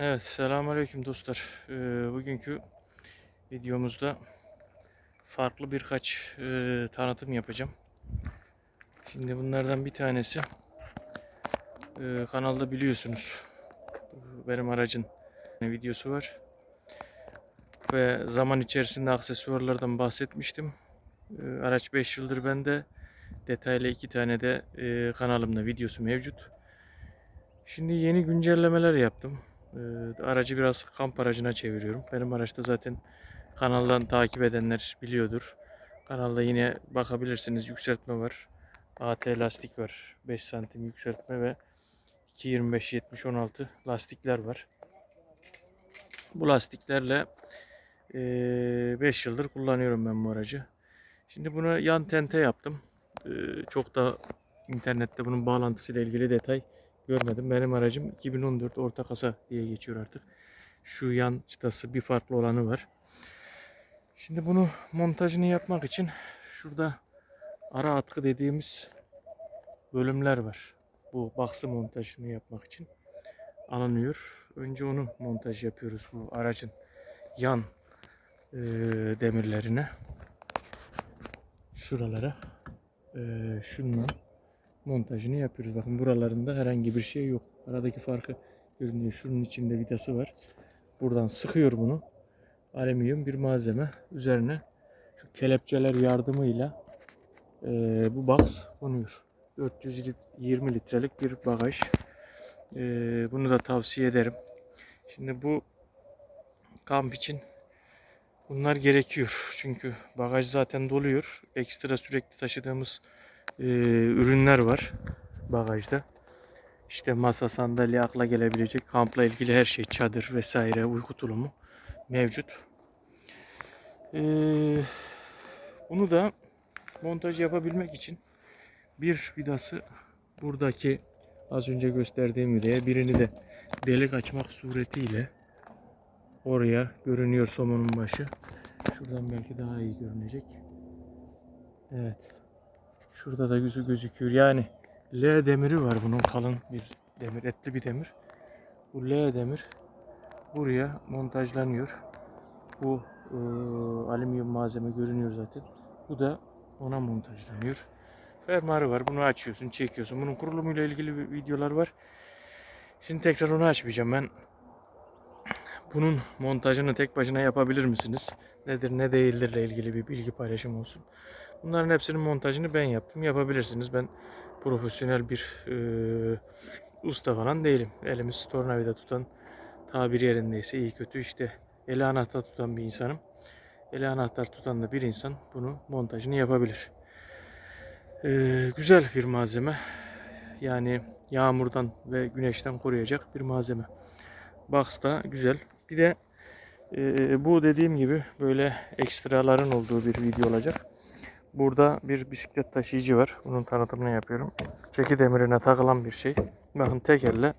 Evet, selamünaleyküm dostlar. Ee, bugünkü videomuzda farklı birkaç e, tanıtım yapacağım. Şimdi bunlardan bir tanesi e, kanalda biliyorsunuz benim aracın videosu var ve zaman içerisinde aksesuarlardan bahsetmiştim. E, araç 5 yıldır bende. Detaylı iki tane de e, kanalımda videosu mevcut. Şimdi yeni güncellemeler yaptım. Ee, aracı biraz kamp aracına çeviriyorum. Benim araçta zaten kanaldan takip edenler biliyordur. Kanalda yine bakabilirsiniz yükseltme var. AT lastik var. 5 santim yükseltme ve 2.25 70 16 lastikler var. Bu lastiklerle 5 yıldır kullanıyorum ben bu aracı. Şimdi buna yan tente yaptım. Ee, çok da internette bunun bağlantısıyla ilgili detay görmedim. Benim aracım 2014 orta kasa diye geçiyor artık. Şu yan çıtası bir farklı olanı var. Şimdi bunu montajını yapmak için şurada ara atkı dediğimiz bölümler var. Bu baksı montajını yapmak için alınıyor. Önce onu montaj yapıyoruz bu aracın yan e, demirlerine. Şuralara. E, şundan montajını yapıyoruz. Bakın buralarında herhangi bir şey yok. Aradaki farkı görünüyor. Şunun içinde vidası var. Buradan sıkıyor bunu. Alüminyum bir malzeme. Üzerine şu kelepçeler yardımıyla e, bu box konuyor. 420 litrelik bir bagaj. E, bunu da tavsiye ederim. Şimdi bu kamp için bunlar gerekiyor. Çünkü bagaj zaten doluyor. Ekstra sürekli taşıdığımız e, ürünler var bagajda. İşte masa, sandalye, akla gelebilecek kampla ilgili her şey, çadır vesaire, uyku tulumu mevcut. E, bunu da montaj yapabilmek için bir vidası buradaki az önce gösterdiğim vidaya birini de delik açmak suretiyle oraya görünüyor somonun başı. Şuradan belki daha iyi görünecek. Evet. Şurada da yüzü gözüküyor. Yani L demiri var bunun kalın bir demir, etli bir demir. Bu L demir buraya montajlanıyor. Bu e, alüminyum malzeme görünüyor zaten. Bu da ona montajlanıyor. Fermuarı var. Bunu açıyorsun, çekiyorsun. Bunun kurulumuyla ilgili videolar var. Şimdi tekrar onu açmayacağım. Ben bunun montajını tek başına yapabilir misiniz? Nedir ne değildirle ilgili bir bilgi paylaşım olsun. Bunların hepsinin montajını ben yaptım. Yapabilirsiniz. Ben profesyonel bir e, usta falan değilim. Elimiz tornavida tutan tabir yerindeyse iyi kötü işte eli anahtar tutan bir insanım. Eli anahtar tutan da bir insan bunu montajını yapabilir. E, güzel bir malzeme. Yani yağmurdan ve güneşten koruyacak bir malzeme. Box da güzel. Bir de e, bu dediğim gibi böyle ekstraların olduğu bir video olacak. Burada bir bisiklet taşıyıcı var. Bunun tanıtımını yapıyorum. Çeki demirine takılan bir şey. Bakın tek elle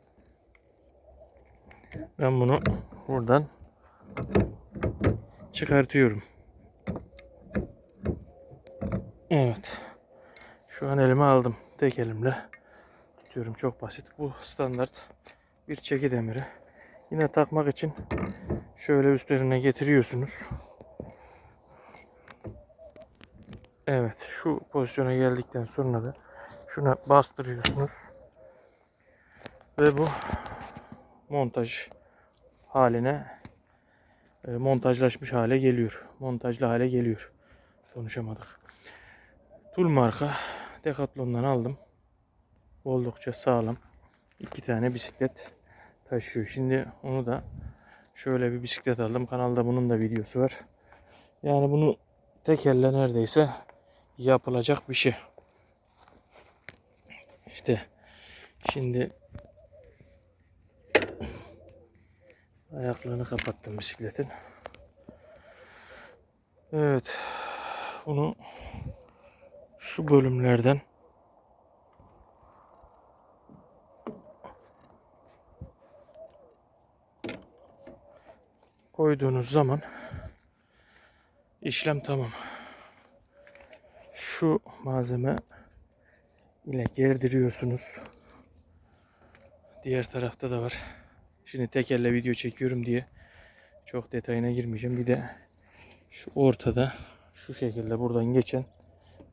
ben bunu buradan çıkartıyorum. Evet. Şu an elime aldım. Tek elimle tutuyorum. Çok basit. Bu standart bir çeki demiri. Yine takmak için şöyle üstlerine getiriyorsunuz. Evet şu pozisyona geldikten sonra da şuna bastırıyorsunuz. Ve bu montaj haline e, montajlaşmış hale geliyor. Montajlı hale geliyor. Konuşamadık. Tul marka Decathlon'dan aldım. Oldukça sağlam. İki tane bisiklet taşıyor. Şimdi onu da şöyle bir bisiklet aldım. Kanalda bunun da videosu var. Yani bunu tek elle neredeyse yapılacak bir şey. İşte şimdi ayaklarını kapattım bisikletin. Evet. Bunu şu bölümlerden koyduğunuz zaman işlem tamam şu malzeme ile gerdiriyorsunuz. Diğer tarafta da var. Şimdi tekerle video çekiyorum diye çok detayına girmeyeceğim. Bir de şu ortada şu şekilde buradan geçen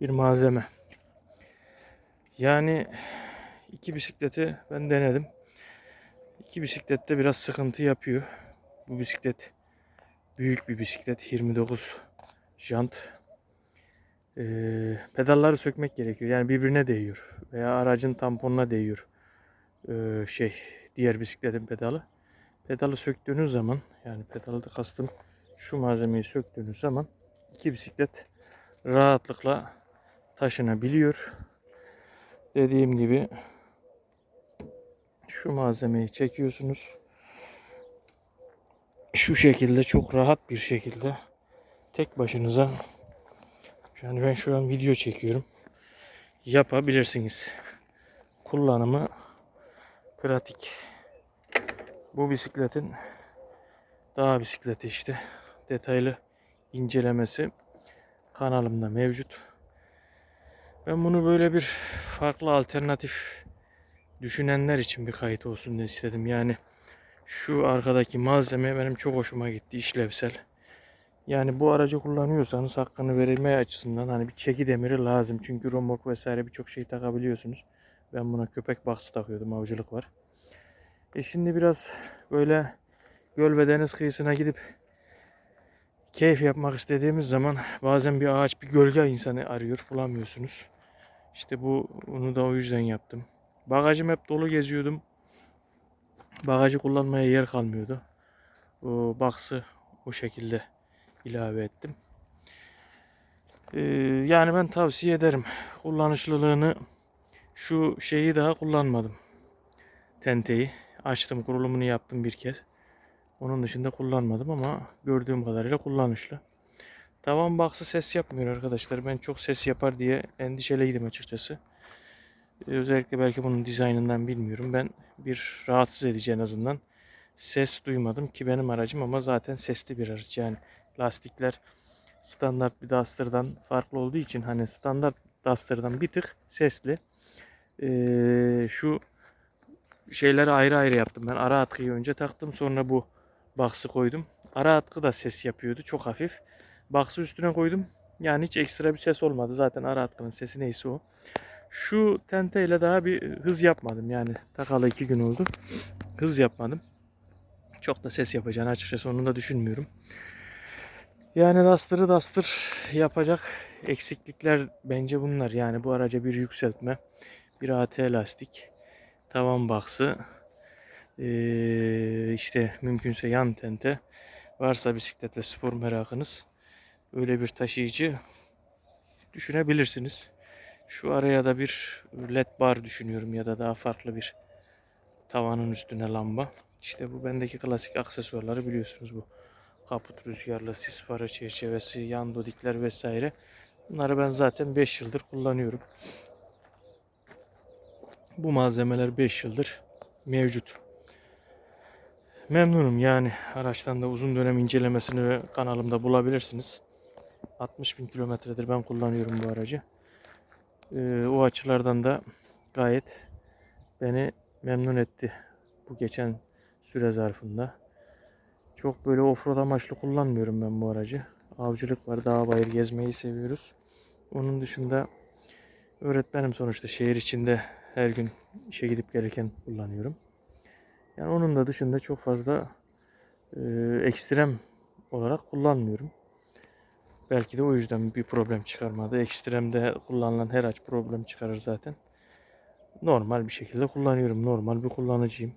bir malzeme. Yani iki bisikleti ben denedim. İki bisiklette biraz sıkıntı yapıyor. Bu bisiklet büyük bir bisiklet. 29 jant. Ee, pedalları sökmek gerekiyor. Yani birbirine değiyor. Veya aracın tamponuna değiyor. Ee, şey diğer bisikletin pedalı. Pedalı söktüğünüz zaman yani pedalı da kastım şu malzemeyi söktüğünüz zaman iki bisiklet rahatlıkla taşınabiliyor. Dediğim gibi şu malzemeyi çekiyorsunuz. Şu şekilde çok rahat bir şekilde tek başınıza yani ben şu an video çekiyorum. Yapabilirsiniz. Kullanımı pratik. Bu bisikletin dağ bisikleti işte detaylı incelemesi kanalımda mevcut. Ben bunu böyle bir farklı alternatif düşünenler için bir kayıt olsun diye istedim. Yani şu arkadaki malzeme benim çok hoşuma gitti. işlevsel. Yani bu aracı kullanıyorsanız hakkını verilmeye açısından hani bir çeki demiri lazım. Çünkü romork vesaire birçok şey takabiliyorsunuz. Ben buna köpek baksı takıyordum. Avcılık var. E şimdi biraz böyle göl ve deniz kıyısına gidip keyif yapmak istediğimiz zaman bazen bir ağaç, bir gölge insanı arıyor, bulamıyorsunuz. İşte bu bunu da o yüzden yaptım. Bagajım hep dolu geziyordum. Bagajı kullanmaya yer kalmıyordu. O baksı o şekilde ilave ettim. Ee, yani ben tavsiye ederim. Kullanışlılığını şu şeyi daha kullanmadım. Tenteyi. Açtım kurulumunu yaptım bir kez. Onun dışında kullanmadım ama gördüğüm kadarıyla kullanışlı. Tavan baksı ses yapmıyor arkadaşlar. Ben çok ses yapar diye endişeliydim açıkçası. Ee, Özellikle belki bunun dizaynından bilmiyorum. Ben bir rahatsız edici en azından ses duymadım ki benim aracım ama zaten sesli bir araç. Yani lastikler standart bir Duster'dan farklı olduğu için hani standart Duster'dan bir tık sesli. Ee, şu şeyleri ayrı ayrı yaptım. Ben ara atkıyı önce taktım sonra bu baksı koydum. Ara atkı da ses yapıyordu çok hafif. Baksı üstüne koydum. Yani hiç ekstra bir ses olmadı. Zaten ara atkının sesi neyse o. Şu tenteyle daha bir hız yapmadım. Yani takalı iki gün oldu. Hız yapmadım. Çok da ses yapacağını açıkçası onu da düşünmüyorum. Yani Duster'ı Duster yapacak eksiklikler bence bunlar. Yani bu araca bir yükseltme, bir AT lastik, tavan baksı, işte mümkünse yan tente, varsa bisiklet ve spor merakınız öyle bir taşıyıcı düşünebilirsiniz. Şu araya da bir led bar düşünüyorum ya da daha farklı bir tavanın üstüne lamba. İşte bu bendeki klasik aksesuarları biliyorsunuz bu. Kaput rüzgarlı, sis farı çerçevesi, yan dodikler vesaire. Bunları ben zaten 5 yıldır kullanıyorum. Bu malzemeler 5 yıldır mevcut. Memnunum yani araçtan da uzun dönem incelemesini kanalımda bulabilirsiniz. 60 bin kilometredir ben kullanıyorum bu aracı. Ee, o açılardan da gayet beni memnun etti bu geçen süre zarfında. Çok böyle offroad amaçlı kullanmıyorum ben bu aracı. Avcılık var, dağ bayır gezmeyi seviyoruz. Onun dışında öğretmenim sonuçta şehir içinde her gün işe gidip gelirken kullanıyorum. Yani onun da dışında çok fazla e, ekstrem olarak kullanmıyorum. Belki de o yüzden bir problem çıkarmadı. Ekstremde kullanılan her araç problem çıkarır zaten. Normal bir şekilde kullanıyorum. Normal bir kullanıcıyım.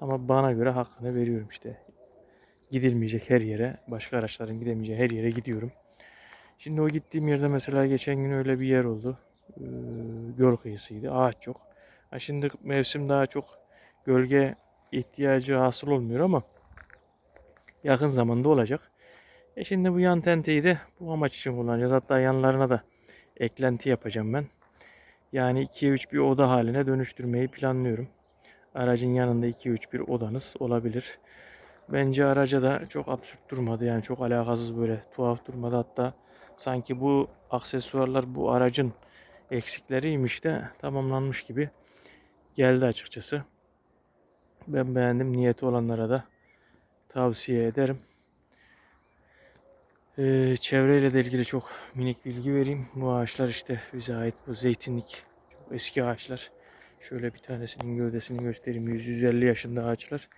Ama bana göre hakkını veriyorum işte. Gidilmeyecek her yere, başka araçların gidemeyeceği her yere gidiyorum. Şimdi o gittiğim yerde mesela geçen gün öyle bir yer oldu. Ee, göl kıyısıydı. Ağaç yok. Ha şimdi mevsim daha çok gölge ihtiyacı hasıl olmuyor ama yakın zamanda olacak. E şimdi bu yan tenteyi de bu amaç için kullanacağız. Hatta yanlarına da eklenti yapacağım ben. Yani 2'ye 3 bir oda haline dönüştürmeyi planlıyorum. Aracın yanında 2'ye 3 bir odanız olabilir. Bence araca da çok absürt durmadı. Yani çok alakasız böyle tuhaf durmadı. Hatta sanki bu aksesuarlar bu aracın eksikleriymiş de tamamlanmış gibi geldi açıkçası. Ben beğendim. Niyeti olanlara da tavsiye ederim. Ee, çevreyle de ilgili çok minik bilgi vereyim. Bu ağaçlar işte bize ait bu zeytinlik. Çok eski ağaçlar. Şöyle bir tanesinin gövdesini göstereyim. 100-150 yaşında ağaçlar.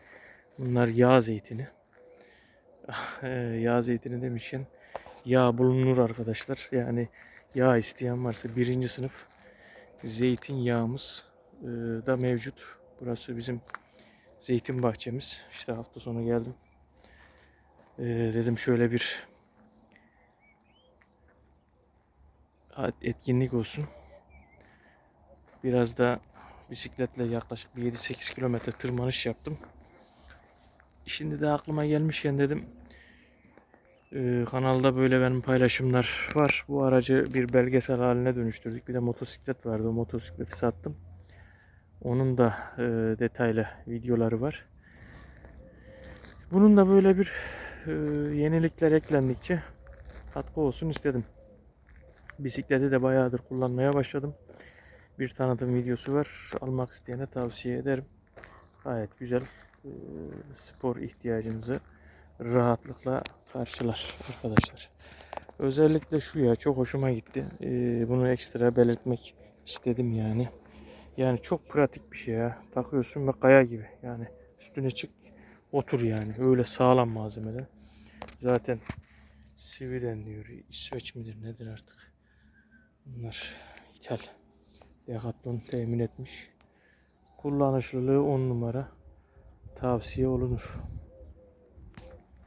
Bunlar yağ zeytini. Ee, yağ zeytini demişken yağ bulunur arkadaşlar. Yani yağ isteyen varsa birinci sınıf zeytin yağımız e, da mevcut. Burası bizim zeytin bahçemiz. İşte hafta sonu geldim. Ee, dedim şöyle bir etkinlik olsun. Biraz da bisikletle yaklaşık bir 7-8 kilometre tırmanış yaptım. Şimdi de aklıma gelmişken dedim e, kanalda böyle benim paylaşımlar var. Bu aracı bir belgesel haline dönüştürdük. Bir de motosiklet vardı. O motosikleti sattım. Onun da e, detaylı videoları var. Bunun da böyle bir e, yenilikler eklendikçe katkı olsun istedim. Bisikleti de bayağıdır kullanmaya başladım. Bir tanıtım videosu var. Almak isteyene tavsiye ederim. Gayet güzel. E, spor ihtiyacınızı rahatlıkla karşılar arkadaşlar. Özellikle şu ya çok hoşuma gitti. E, bunu ekstra belirtmek istedim yani. Yani çok pratik bir şey ya. Takıyorsun ve kaya gibi. Yani üstüne çık otur yani. Öyle sağlam malzemeden. Zaten Sweden diyor. İsveç midir nedir artık. Bunlar ithal. Decathlon temin etmiş. Kullanışlılığı 10 numara. Tavsiye olunur.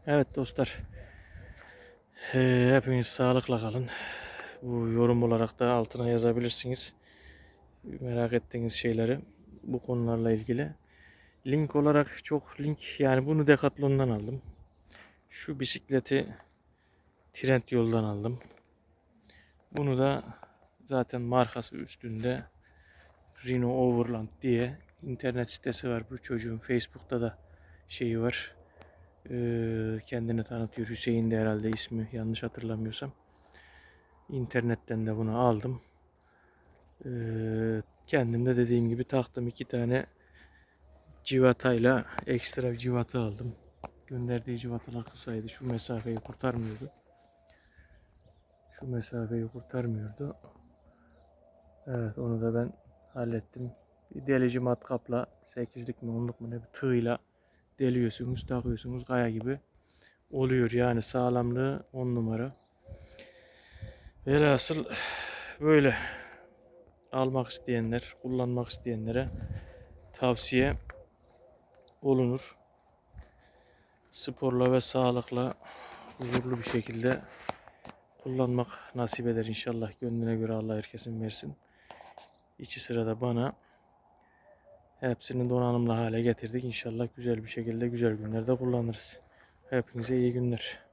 Evet dostlar. Ee, hepiniz sağlıkla kalın. Bu yorum olarak da altına yazabilirsiniz. Merak ettiğiniz şeyleri bu konularla ilgili. Link olarak çok link yani bunu Decathlon'dan aldım. Şu bisikleti Trend yoldan aldım. Bunu da zaten markası üstünde Reno Overland diye internet sitesi var. Bu çocuğun Facebook'ta da şeyi var. Ee, kendini tanıtıyor. Hüseyin de herhalde ismi yanlış hatırlamıyorsam. İnternetten de bunu aldım. Ee, kendim de dediğim gibi taktım iki tane civatayla ekstra bir civata aldım. Gönderdiği civatalar kısaydı. Şu mesafeyi kurtarmıyordu. Şu mesafeyi kurtarmıyordu. Evet onu da ben hallettim. Bir delici matkapla 8'lik mi 10'luk mu ne bir tığla deliyorsunuz takıyorsunuz kaya gibi oluyor yani sağlamlığı 10 numara. Velhasıl böyle almak isteyenler, kullanmak isteyenlere tavsiye olunur. Sporla ve sağlıkla huzurlu bir şekilde kullanmak nasip eder inşallah. Gönlüne göre Allah herkesin versin. İçi sırada bana hepsini donanımlı hale getirdik. İnşallah güzel bir şekilde güzel günlerde kullanırız. Hepinize iyi günler.